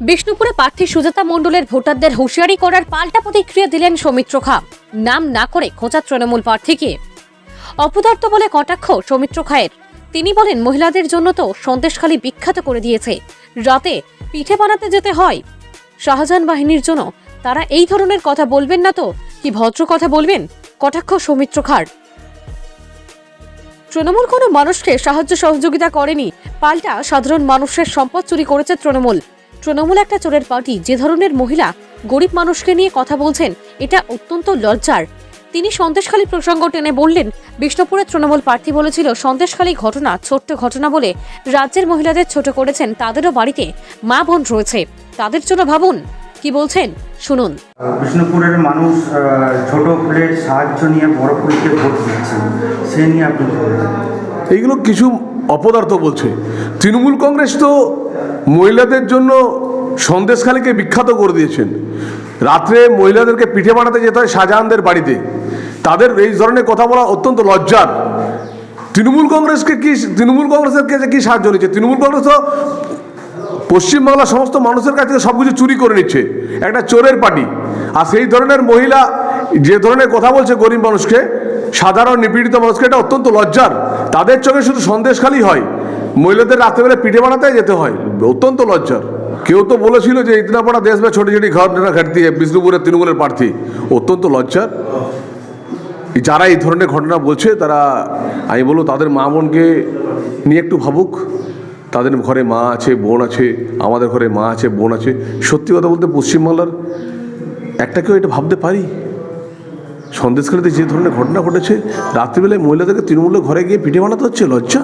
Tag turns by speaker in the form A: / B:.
A: বিষ্ণুপুরে প্রার্থী সুজাতা মণ্ডলের ভোটারদের হুঁশিয়ারি করার পাল্টা প্রতিক্রিয়া দিলেন সৌমিত্র খা। নাম না করে খোঁচা তৃণমূল প্রার্থীকে। অপদার্থ বলে কটাক্ষ সৌমিত্র খায়ের। তিনি বলেন, মহিলাদের জন্য তো সন্দেশখালী বিখ্যাত করে দিয়েছে। রাতে পিঠে বানাতে যেতে হয়। শাহজাহান বাহিনীর জন্য তারা এই ধরনের কথা বলবেন না তো? কি ভদ্র কথা বলবেন? কটাক্ষ সৌমিত্র খার। তৃণমূল কোনো মানুষকে সাহায্য সহযোগিতা করেনি। পাল্টা সাধারণ মানুষের সম্পদ চুরি করেছে তৃণমূল। তৃণমূল একটা চোরের পার্টি যে ধরনের মহিলা গরিব মানুষকে নিয়ে কথা বলছেন এটা অত্যন্ত লজ্জার। তিনি সন্দেশখালী প্রসঙ্গ টেনে বললেন বিষ্ণুপুরের তৃণমূল প্রার্থী বলেছিল সন্দেশখালী ঘটনা ছোট্ট ঘটনা বলে রাজ্যের মহিলাদের ছোট করেছেন তাদেরও বাড়িতে মা বোন রয়েছে। তাদের জন্য ভাবুন কি বলছেন? শুনুন।
B: বিষ্ণুপুরের মানুষ ছোট ফুলের সাহায্য নিয়ে বড় ফুলকে ভোট দিচ্ছে সে নিয়ে আপনি
C: এইগুলো কিছু অপদার্থ বলছে। তৃণমূল কংগ্রেস তো মহিলাদের জন্য সন্দেশখালীকে বিখ্যাত করে দিয়েছেন। রাত্রে মহিলাদেরকে পিঠে বানাতে যেতে হয় শাহজাহানদের বাড়িতে। তাদের এই ধরনের কথা বলা অত্যন্ত লজ্জার। তৃণমূল কংগ্রেসকে কি, তৃণমূল কংগ্রেসের কাছে কি সাহায্য নিচ্ছে? তৃণমূল কংগ্রেস তো পশ্চিমবাংলার সমস্ত মানুষের কাছ থেকে সব কিছু চুরি করে নিচ্ছে। একটা চোরের পার্টি। আর সেই ধরনের মহিলা যে ধরনের কথা বলছে গরিব মানুষকে, সাধারণ নিপীড়িত মানুষকে, এটা অত্যন্ত লজ্জার। তাদের চোখে শুধু সন্দেশখালি হয়। মহিলাদের রাত্রেবেলা পিঠে বানাতে যেতে হয়। অত্যন্ত লজ্জার। কেউ তো বলেছিল যে ইতনা বড়া দেশ বা ছোটি ছোটি ঘটনা ঘাটতি, বিষ্ণুপুরের তৃণমূলের প্রার্থী। অত্যন্ত লজ্জার। যারা এই ধরনের ঘটনা বলছে, তারা, আমি বলব তাদের মা বোনকে নিয়ে একটু ভাবুক। তাদের ঘরে মা আছে, বোন আছে, আমাদের ঘরে মা আছে, বোন আছে। সত্যি কথা বলতে পশ্চিমবাংলার একটা কেউ এটা ভাবতে পারি? সন্দেশখালীতে যে ধরনের ঘটনা ঘটেছে রাত্রিবেলায় মহিলাদেরকে তৃণমূলের ঘরে গিয়ে পিঠে বানাতে হচ্ছে? লজ্জা।